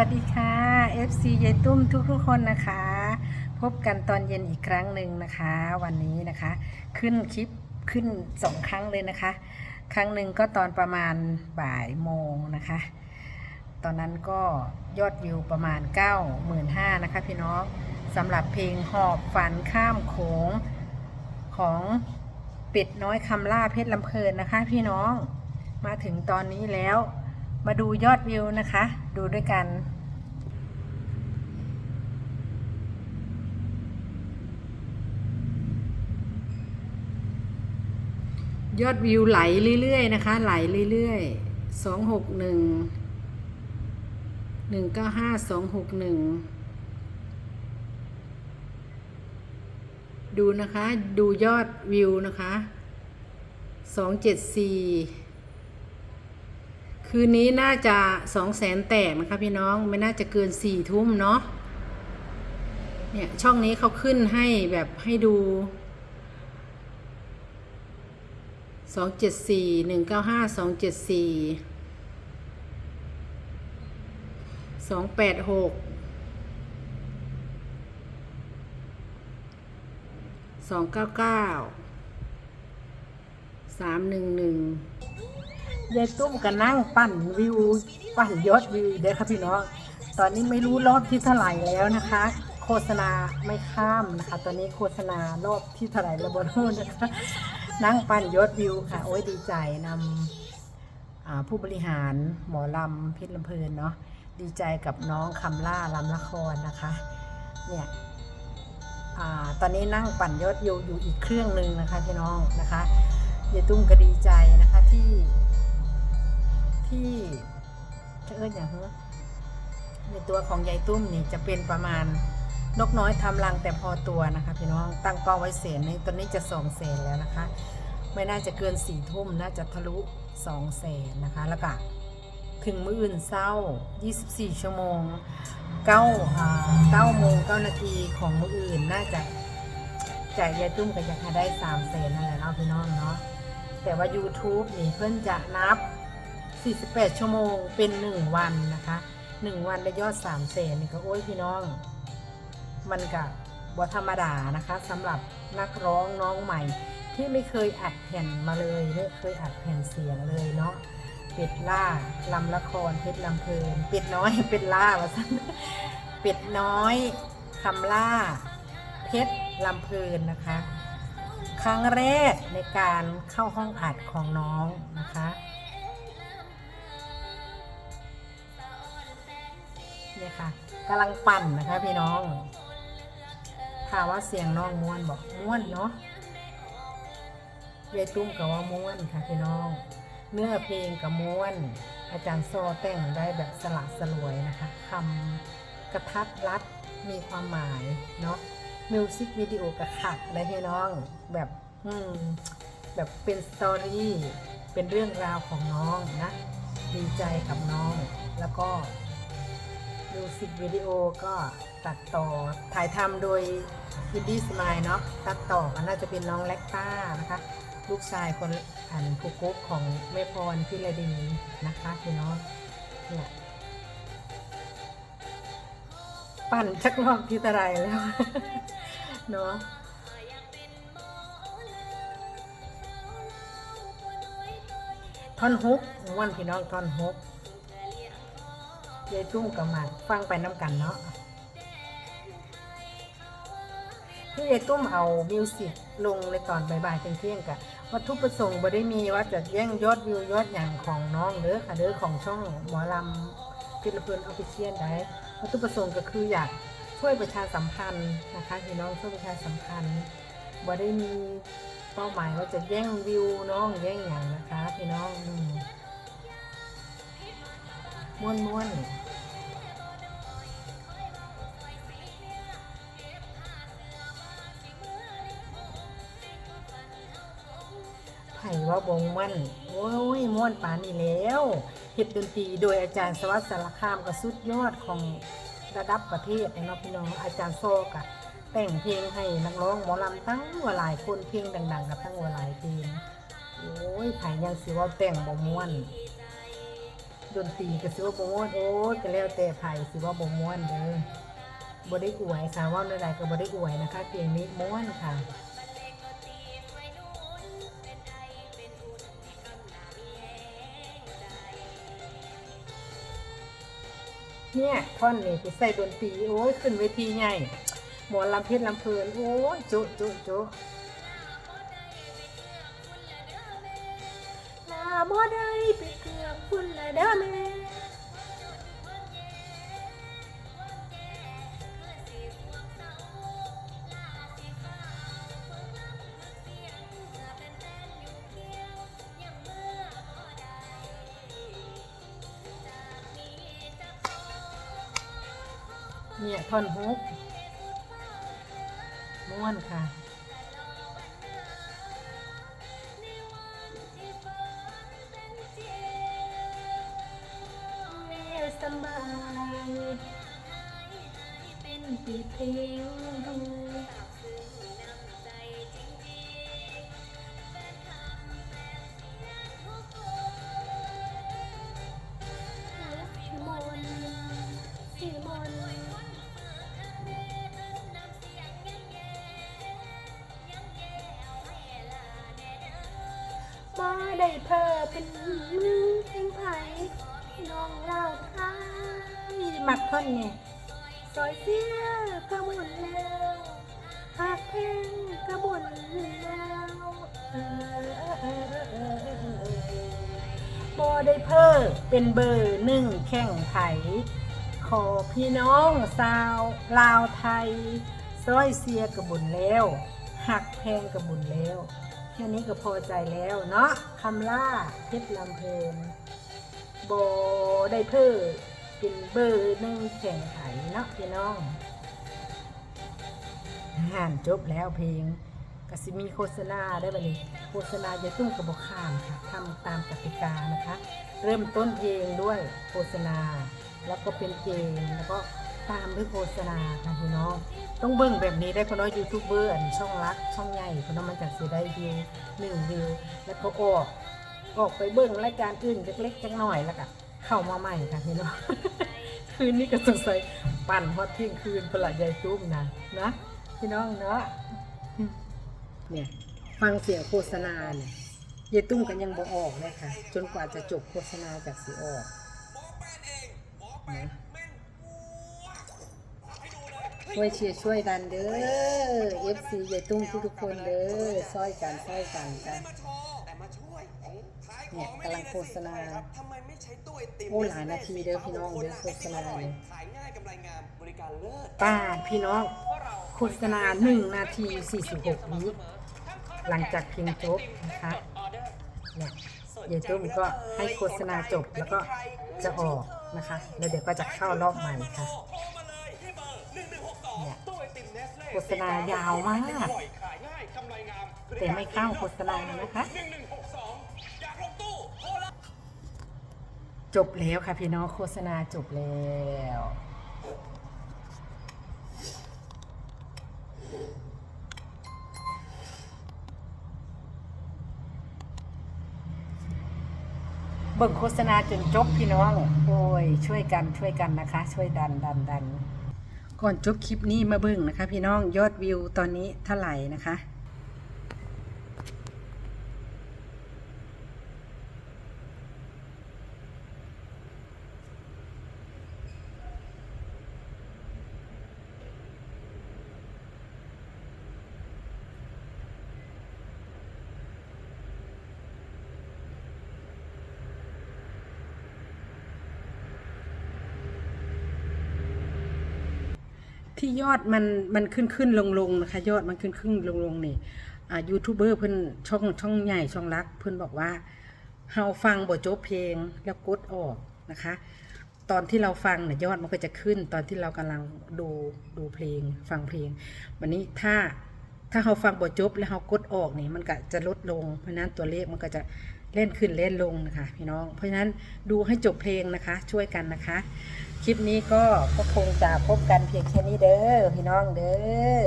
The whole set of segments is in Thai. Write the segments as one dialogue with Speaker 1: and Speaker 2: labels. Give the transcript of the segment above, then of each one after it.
Speaker 1: วัสดีค่ะ FC ยายตุ้มทุกๆคนนะคะ พบกันตอนเย็นอีกครั้งหนึ่งนะคะ วันนี้นะคะ ขึ้นคลิปขึ้นสองครั้งเลยนะคะ ครั้งหนึ่งก็ตอนประมาณบ่ายโมงนะคะ ตอนนั้นก็ยอดวิวประมาณ 95,000นะคะพี่น้องสำหรับเพลงหอบฝันข้ามโขงของเป็ดน้อยคำล่าเพชรลำเพลินนะคะ พี่น้องมาถึงตอนนี้แล้ว มาดูยอดวิวนะคะ ดูด้วยกันยอดวิวไหลเรื่อยๆนะคะ ไหลเรื่อยๆสองหกหนึ่งหนึ่งเก้าห้าสองหกหนึ่งดูนะคะ ดูยอดวิวนะคะสองเจ็ดสี่ คืนนี้น่าจะสองแสนแตกนะคะพี่น้องไม่น่าจะเกินสี่ทุ่มเนาะเนี่ยช่องนี้เขาขึ้นให้แบบให้ดูสองเจ็ดสี่หนึ่งเก้าห้าสองเจ็ดสี่สองแปดหกสองเก้าเก้าสามหนึ่งหนึ่ง ยายตุ้มก็นั่งปั่นวิวปั่นยอดวิวเด้อค่ะพี่น้องตอนนี้ไม่รู้รอบที่เท่าไหร่แล้วนะคะ โฆษณาไม่ข้ามนะคะ ตอนนี้โฆษณารอบที่เท่าไหร่แล้วบนโน้นนะคะ นั่งปั่นยอดวิวค่ะ โอ้ยดีใจนำผู้บริหารหมอลำเพชรลำเพลินเนาะดีใจกับน้องคำล่าลำละครนะคะ เนี่ยอตอนนี้นั่งปั่นยอดวิวอยู่อีกเครื่องหนึ่งนะคะพี่น้องนะคะยายตุ้มก็ดีใจนะคะที่ ตัวของยายตุ้มนี่จะเป็นประมาณนกน้อยทำรังแต่พอตัวนะคะพี่น้องตั้งเป้าไว้เสนในตอนนี้จะสองแสนแล้วนะคะ ไม่น่าจะเกินสี่ทุ่มน่าจะทะลุสองแสนนะคะแล้วก็ถึงมื้ออื่นเศร้า 24 ชั่วโมง9อ่า9โมง9นาทีของมื้ออื่นน่าจะจ่ายยายตุ้มก็อยากให้ได้3แสนนั่นแหละเนาะพี่น้องเนาะแต่ว่า YouTube นี่เพิ่อนจะนับ 48 ชั่วโมงเป็น 1 วันนะคะ 1วันได้ยอด3แสนนี่ก็โอ้ยพี่น้อง มันกับบธรรมดานะคะสำหรับนักร้องน้องใหม่ ที่ไม่เคยอัดแผ่นมาเลยไม่เคยอัดแผ่นเสียงเลยเนาะเป็ดล่าลำละครเพชรลำเพลินเป็ดน้อยเป็ดล่าวะสันเป็ดน้อยคำล่า เพชรลำเพลินนะคะ ครั้งแรกในการเข้าห้องอัดของน้องนะคะ เนี่ยค่ะกำลังปั่นนะคะพี่น้องถามว่าเสียงน้องม้วนบอกม้วนเนาะยายตุ้มกับว่าม้วนค่ะพี่น้อง เนื้อเพลงกับม้วน อาจารย์โซแต่งได้แบบสละสลวยนะคะคำกระทัดรัดมีความหมายเนาะมิวสิกวิดีโอกระขักเลยพี่น้องแบบอืมแบบเป็นสตอรี่เป็นเรื่องราวของน้องนะ ดีใจกับน้องแล้วก็ มิวสิกวิดีโอก็ตัดต่อถ่ายทำโดยอินดี้สมายเนาะตัดต่อก็น่าจะเป็นน้องเล็กต้านะคะ ลูกชายคนอันผู้กุ๊กของแม่พรพิรดีนะคะพี่น้องเนี่ยปั่นชักรอบที่ตะไรแล้วเนาะท่อนฮุกวันพี่น้องท่อนฮุก ยายตุ้มกับหมากฟังไปน้ำกันเนาะคือยายตุ้มเอามิวสิกลงในตอนบ่ายๆเที่ยงๆกะวัตถุประสงค์บ่ได้มีว่าจะแย่งยอดวิวยอดอย่างของน้องเด้อค่ะเด้อของช่องหมอลำพิลเพื่อนออฟฟิเชียลได้วัตถุประสงค์ก็คืออยากช่วยประชาสัมพันธ์นะคะพี่น้องช่วยประชาสัมพันธ์บ่ได้มีเป้าหมายว่าจะแย่งวิวน้องแย่งอย่างนะคะพี่น้องอ ม้วนม้วนไผ่ว่าบงมันโอ้ยม่วนปานนี่แล้วเฮ็ดดนตรีโดยอาจารย์สวัสดิ์สารคามก็สุดยอดของระดับประเทศเนาะพี่น้องอาจารย์โซกะแต่งเพลงให้นักร้องหมอลำตั้งว่าหลายคนเพลงดังๆกับตั้งว่าหลายเพลงโอ้ยไผ่ยังสิว่าแต่งบ่ม่วน ดนตรีก็สิว่าบ่ม่วนโอ้ยก็แล้วแต่ไผ่สิว่าบ่ม่วนเด้อบ่ได้อวยค่ะว่าใดๆก็บ่ได้อวยนะคะเพลงนี้ม่วนค่ะเนี่ยท่อนนี่ไปใส่ดนตรีโอ้ยขึ้นเวทีใหญ่หมอลำเพชรลำเพลินโอ้ยโจะโจะโจ เนี่ยท่อนฮุกม้วนค่ะสบายเป็นปีเพลง เพ้อเป็นมือเพลงไผ่น้องเล่าท้ายมักท่อนเนี่ยซอยเสียกระบุญแล้วหากเพลงกระบุญแล้วเอได้เพ้อเป็นเบอร์หนึ่งแข่งไผ่ขอพี่น้องสาวลาวไทย ซอยเสียกระบุญแล้วหักแพงกระบุญแล้ว แค่นี้ก็พอใจแล้วเนาะคำล่าเพชรลำเพลินโบได้เพิ่อเป็นเบอร์หนึ่งแข่งขันเนาะพี่น้องห่านจบแล้วเพลงกสิมีโฆษณาได้บัดนี้โฆษณาจะตุ้มกระบอกข้ามค่ะทำตามกติกานะคะ เริ่มต้นเพลงด้วยโฆษณา แล้วก็เป็นเพลงแล้วก็ ตามด้วยโฆษณาค่ะพี่น้อง ต้องเบิ่งแบบนี้ได้เพราะน้อยยูทูบเบอร์อันช่องรักช่องใหญ่เพราะน้อยมันจากสิได้วิวหนึ่งวิวแล้วก็ออกออกไปเบิ่งรายการอื่นเล็กๆจังหน่อยแล้วก็เข้ามาใหม่ค่ะพี่น้องคืนนี้ก็สงสัยปั่นฮอตเที่ยงคืนพละยายตุ้มนะนะพี่น้องเนาะเนี่ยฟังเสียงโฆษณาเนี่ยยายตุ้มกันยังบ่ออกเลยค่ะ จนกว่าจะจบโฆษณาจากสีออกนะ ช่วยเชียร์ช่วยกันเด้อ FC ยายตุ้มทุกๆคนเด้อซอยกันซอยกันจ้ะ
Speaker 2: มาโชว์แต่มาช่วยขายข
Speaker 1: เนี่
Speaker 2: ย
Speaker 1: กำลังโฆษณา
Speaker 2: ครับทำไมไม่ใช้ตู้ไอติม
Speaker 1: โอ้หลายนาทีเด้อพี่น้องเด้อโฆษณาเนี่ย
Speaker 2: ขายง่ายกำไรงามบริการเลิศ
Speaker 1: ป้าพี่น้องโฆษณา1นาที46วิหลังจากพิมพ์จบนะคะเนี่ยยายตุ้มก็ให้โฆษณาจบแล้วก็จะออกนะคะ แล้วเดี๋ยวก็จะเข้ารอบใหม่ค่ะ ฆษณายาวมาก
Speaker 2: อร่อยขายง่ายกำไรงาม
Speaker 1: แต่ไม่เข้าโฆษณานะคะ
Speaker 2: 1162อยากลงตู้โทรละ
Speaker 1: จบแล้วค่ะพี่น้องโฆษณาจบแล้วเบิ่งโฆษณาจนจบพี่น้อง โอ้ย ช่วยกันช่วยกันนะคะ ช่วยดันดันดัน ก่อนจบคลิปนี้มาเบิ่งนะคะ พี่น้องยอดวิวตอนนี้เท่าไหร่นะคะ ที่ยอดมันมันขึ้นขึ้นลงลงนะคะ ยอดมันขึ้นขึ้นลงลงนี่อ่ายูทูบเบอร์เพิ่นช่องช่องใหญ่ช่องรัก เพิ่นบอกว่าเฮาฟังบทจบเพลงแล้วกดออกนะคะ ตอนที่เราฟังเนี่ยยอดมันก็จะขึ้น ตอนที่เรากำลังดูดูเพลง ฟังเพลง วันนี้ถ้าถ้าเราฟังบทจบแล้วเรากดออกนี่มันก็จะลดลง เพราะนั้นตัวเลขมันก็จะ เล่นขึ้นเล่นลงนะคะพี่น้อง เพราะฉะนั้นดูให้จบเพลงนะคะ ช่วยกันนะคะ คลิปนี้ก็ก็คงจะพบกันเพียงแค่นี้เด้อพี่น้องเด้อ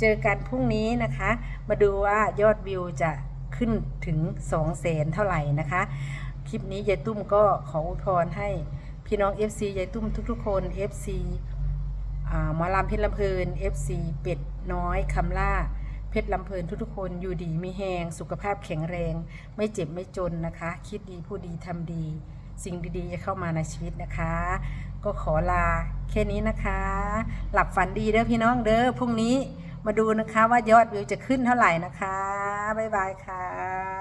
Speaker 1: เจอกันพรุ่งนี้นะคะ มาดูว่ายอดวิวจะขึ้นถึง2 0 0 0 0 0เท่าไหร่นะคะ คลิปนี้ยายตุ้มก็ขออวยพรให้พี่น้อง FC ยายตุ้มทุกๆคน FC อ่าหมอลำเพชรลำเพลิน FC เป็ดน้อยคำล่า เพชรลำเพลินทุกๆคนอยู่ดีมีแหงสุขภาพแข็งแรง ไม่เจ็บไม่จนนะคะ คิดดีพูดดีทำดี สิ่งดีๆจะเข้ามาในชีวิตนะคะ ก็ขอลาแค่นี้นะคะ หลับฝันดีเด้อพี่น้องเด้อพรุ่งนี้มาดูนะคะว่ายอดวิวจะขึ้นเท่าไหร่นะคะบ๊ายบายค่ะ